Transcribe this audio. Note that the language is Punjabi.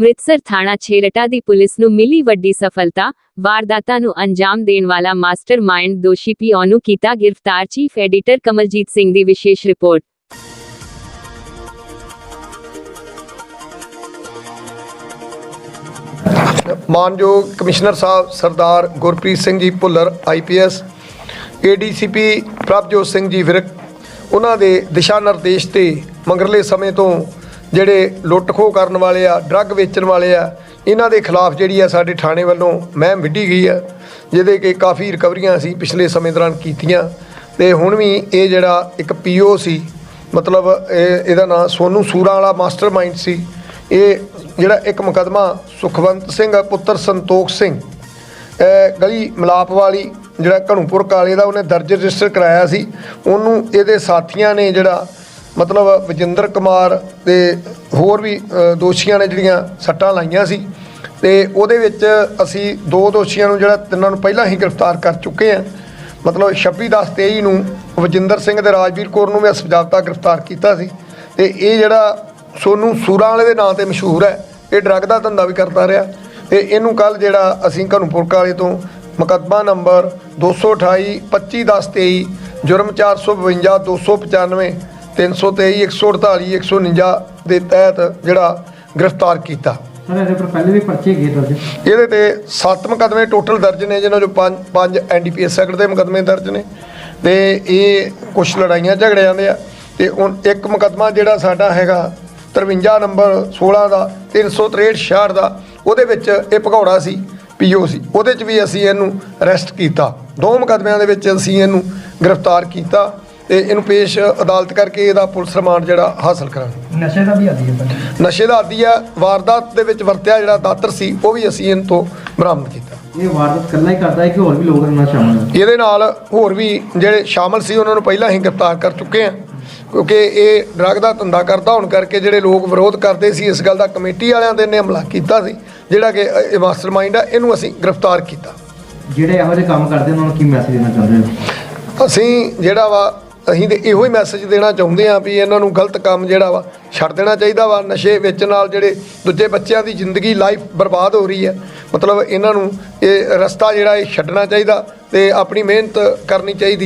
ਅੰਮ੍ਰਿਤਸਰ ਥਾਣਾ ਛੇਰਟਾ ਦੀ ਪੁਲਿਸ ਨੂੰ ਮਿਲੀ ਵੱਡੀ ਸਫਲਤਾ, ਵਾਰਦਾਤਾਂ ਨੂੰ ਅੰਜਾਮ ਦੇਣ ਵਾਲਾ ਮਾਸਟਰਮਾਈਂਡ ਦੋਸ਼ੀ ਪੀਓ ਨੂੰ ਕੀਤਾ ਗ੍ਰਿਫਤਾਰ ਚੀਫ ਐਡੀਟਰ ਕਮਲਜੀਤ ਸਿੰਘ ਦੀ ਵਿਸ਼ੇਸ਼ ਰਿਪੋਰਟ। ਮਾਨਯੋਗ ਕਮਿਸ਼ਨਰ ਸਾਹਿਬ ਸਰਦਾਰ ਗੁਰਪ੍ਰੀਤ ਸਿੰਘ ਜੀ ਭੁੱਲਰ ਆਈਪੀਐਸ ਏਡੀਸੀਪੀ ਪ੍ਰਭਜੋਤ ਸਿੰਘ ਜੀ ਵਿਰਕ, ਉਹਨਾਂ ਦੇ ਦਿਸ਼ਾ ਨਿਰਦੇਸ਼ ਤੇ ਮੰਗਰਲੇ ਸਮੇਂ ਤੋਂ ਜਿਹੜੇ ਲੁੱਟ ਖੋਹ ਕਰਨ ਵਾਲੇ ਆ ਡਰੱਗ ਵੇਚਣ ਵਾਲੇ ਆ, ਇਹਨਾਂ ਦੇ ਖਿਲਾਫ ਜਿਹੜੀ ਆ ਸਾਡੇ ਥਾਣੇ ਵੱਲੋਂ ਮਹਿਮ ਵਿੱਢੀ ਗਈ ਆ, ਜਿਹਦੇ ਕਿ ਕਾਫੀ ਰਿਕਵਰੀਆਂ ਅਸੀਂ ਪਿਛਲੇ ਸਮੇਂ ਦੌਰਾਨ ਕੀਤੀਆਂ। ਤੇ ਹੁਣ ਵੀ ਇਹ ਜਿਹੜਾ ਇੱਕ ਪੀਓ ਸੀ, ਮਤਲਬ ਇਹ ਇਹਦਾ ਨਾਮ ਸੋਨੂ ਸੂਰਾ ਵਾਲਾ ਮਾਸਟਰਮਾਈਂਡ ਸੀ। ਇਹ ਜਿਹੜਾ ਇੱਕ ਮੁਕਦਮਾ ਸੁਖਵੰਤ ਸਿੰਘ, ਪੁੱਤਰ ਸੰਤੋਖ ਸਿੰਘ ਗਲੀ ਮਲਾਪ ਵਾਲੀ ਜਿਹੜਾ ਘਣੂਪੁਰ ਕਾਲੇ ਦਾ ਉਹਨੇ ਦਰਜ ਰਜਿਸਟਰ ਕਰਾਇਆ ਸੀ। ਉਹਨੂੰ ਇਹਦੇ ਸਾਥੀਆਂ ਨੇ ਜਿਹੜਾ ਮਤਲਬ ਵਿਜਿੰਦਰ ਕੁਮਾਰ ਤੇ ਹੋਰ ਵੀ ਦੋਸ਼ੀਆਂ ਨੇ ਜਿਹੜੀਆਂ ਸੱਟਾਂ ਲਾਈਆਂ ਸੀ ਤੇ ਉਹਦੇ ਵਿੱਚ ਅਸੀਂ ਦੋ ਦੋਸ਼ੀਆਂ ਨੂੰ ਜਿਹੜਾ ਤਿੰਨਾਂ ਨੂੰ ਪਹਿਲਾਂ ਹੀ ਗ੍ਰਿਫਤਾਰ ਕਰ ਚੁੱਕੇ ਹਾਂ। ਮਤਲਬ 26 10 23 ਨੂੰ ਵਜਿੰਦਰ ਸਿੰਘ ਤੇ ਰਾਜਵੀਰ ਕੌਰ ਨੂੰ ਵੀ ਅਸਬਜਾਬਤਾ ਗ੍ਰਿਫਤਾਰ ਕੀਤਾ ਸੀ ਤੇ ਇਹ ਜਿਹੜਾ ਸੋਨੂ ਸੂਰਾਂ ਵਾਲੇ ਦੇ ਨਾਂ ਤੇ ਮਸ਼ਹੂਰ ਹੈ, ਇਹ ਡਰੱਗ ਦਾ ਧੰਦਾ ਵੀ ਕਰਦਾ ਰਿਹਾ ਤੇ ਇਹਨੂੰ ਕੱਲ ਜਿਹੜਾ ਅਸੀਂ ਘਣੂਪੁਰ ਕਾਲੇ ਤੋਂ ਮੁਕੱਦਮਾ ਨੰਬਰ 228 25 10 23 ਜੁਰਮ 452 295 323 148 149 ਦੇ ਤਹਿਤ ਜਿਹੜਾ ਗ੍ਰਿਫਤਾਰ ਕੀਤਾ। ਸਰ ਇਹਦੇ ਪਰ ਪਹਿਲੇ ਵੀ ਪਰਚੇ ਗਏ ਦਰਜ ਇਹਦੇ ਤੇ 7 ਮੁਕੱਦਮੇ ਟੋਟਲ ਦਰਜ ਨੇ ਜਿਨ੍ਹਾਂ ਚੋਂ 5 5 ਐਨਡੀਪੀਐਸ ਐਕਟ ਦੇ ਮੁਕੱਦਮੇ ਦਰਜ ਨੇ। ਤੇ ਇਹ ਕੁਝ ਲੜਾਈਆਂ ਝਗੜਿਆਂ ਦੇ ਆ। ਤੇ ਹੁਣ ਇੱਕ ਮੁਕੱਦਮਾ ਜਿਹੜਾ ਸਾਡਾ ਹੈਗਾ 53 ਨੰਬਰ 16 ਦਾ 363 66 ਦਾ ਉਹਦੇ ਵਿੱਚ ਇਹ ਭਗੌੜਾ ਸੀ ਪੀਓ ਸੀ। ਉਹਦੇ 'ਚ ਵੀ ਅਸੀਂ ਇਹਨੂੰ ਅਰੈਸਟ ਕੀਤਾ। ਦੋ ਮੁਕੱਦਮਿਆਂ ਦੇ ਵਿੱਚ ਅਸੀਂ ਇਹਨੂੰ ਗ੍ਰਿਫਤਾਰ ਕੀਤਾ। ਤੇ ਇਹਨੂੰ ਪੇਸ਼ ਅਦਾਲਤ ਕਰਕੇ ਇਹਦਾ ਪੁਲਿਸ ਰਿਮਾਂਡ ਜਿਹੜਾ ਹਾਸਲ ਕਰਾਂਗੇ। ਨਸ਼ੇ ਦਾ ਵੀ ਆਦੀ ਹੈ ਨਸ਼ੇ ਦਾ ਆਦੀ ਆ ਵਾਰਦਾਤ ਦੇ ਵਿੱਚ ਵਰਤਿਆ ਜਿਹੜਾ ਦਾਤਰ ਸੀ ਉਹ ਵੀ ਅਸੀਂ ਇਹਨਾਂ ਤੋਂ ਬਰਾਮਦ ਕੀਤਾ। ਇਹ ਵਾਰਦਾਤ ਕੱਲਾ ਹੀ ਕਰਦਾ ਹੈ ਕਿ ਹੋਰ ਵੀ ਲੋਕ ਇਹਨਾਂ ਨਾਲ ਸ਼ਾਮਲ ਹਨ? ਇਹਦੇ ਨਾਲ ਹੋਰ ਵੀ ਜਿਹੜੇ ਸ਼ਾਮਲ ਸੀ ਉਹਨਾਂ ਨੂੰ ਪਹਿਲਾਂ ਹੀ ਗ੍ਰਿਫਤਾਰ ਕਰ ਚੁੱਕੇ ਆ ਕਿਉਂਕਿ ਇਹ ਡਰੱਗ ਦਾ ਧੰਦਾ ਕਰਦਾ ਹੋਣ ਕਰਕੇ ਜਿਹੜੇ ਲੋਕ ਵਿਰੋਧ ਕਰਦੇ ਸੀ ਇਸ ਗੱਲ ਦਾ ਕਮੇਟੀ ਵਾਲਿਆਂ ਦੇ ਨੇ ਹਮਲਾ ਕੀਤਾ ਸੀ ਜਿਹੜਾ ਕਿ ਇਹ ਮਾਸਟਰਮਾਈਂਡ ਆ ਇਹਨੂੰ ਅਸੀਂ ਗ੍ਰਿਫਤਾਰ ਕੀਤਾ। ਜਿਹੜੇ ਇਹੋ ਜਿਹੇ ਕੰਮ ਕਰਦੇ ਉਹਨਾਂ ਨੂੰ ਕੀ ਮੈਸੇਜ ਦੇਣਾ ਚਾਹੁੰਦੇ ਹੋ? ਅਸੀਂ ਜਿਹੜਾ ਵਾ ਅਸੀਂ ਤੇ ਇਹੋ ਹੀ ਮੈਸੇਜ ਦੇਣਾ ਚਾਹੁੰਦੇ ਆ ਵੀ ਇਹਨਾਂ ਨੂੰ ਗਲਤ ਕੰਮ ਜਿਹੜਾ ਵਾ ਛੱਡ ਦੇਣਾ ਚਾਹੀਦਾ ਵਾ, ਨਸ਼ੇ ਵੇਚਣ ਨਾਲ ਜਿਹੜੇ ਦੂਜੇ ਬੱਚਿਆਂ ਦੀ ਜ਼ਿੰਦਗੀ ਲਾਈਫ ਬਰਬਾਦ ਹੋ ਰਹੀ ਹੈ। ਮਤਲਬ ਇਹਨਾਂ ਨੂੰ ਇਹ ਰਸਤਾ ਜਿਹੜਾ ਇਹ ਛੱਡਣਾ ਚਾਹੀਦਾ ਤੇ ਆਪਣੀ ਮਿਹਨਤ ਕਰਨੀ ਚਾਹੀਦੀ।